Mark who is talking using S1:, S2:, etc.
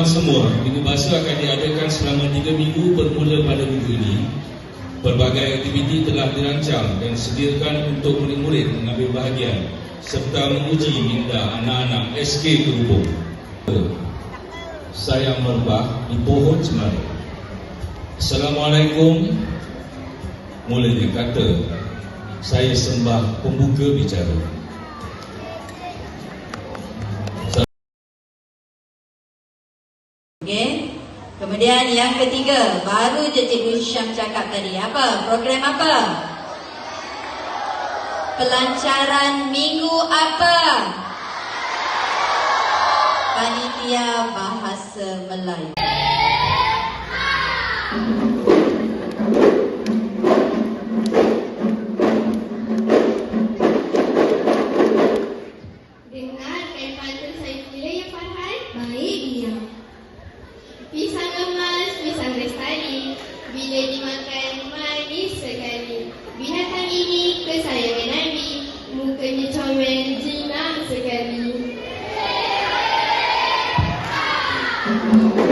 S1: semua, Minggu Bahasa akan diadakan selama 3 minggu bermula pada minggu ini. Pelbagai aktiviti telah dirancang dan disediakan untuk murid-murid mengambil bahagian serta menguji minda anak-anak SK Kerupuk. Saya merbah di pohon cemara. Assalamualaikum. Mula dia kata, saya sembah pembuka bicara.
S2: Okey. Kemudian yang ketiga, baru je Cikgu Syam cakap tadi. Apa? Program apa? Pelancaran minggu apa? Panitia Bahasa Melayu.
S3: Dengar pantun saya kira ya Farhan? Baik dia. Pisang emas, pisang lestari. Bila dimakan manis sekali. Binatang ini kesayangan Nabi. Mukanya comel jinak sekali. Hari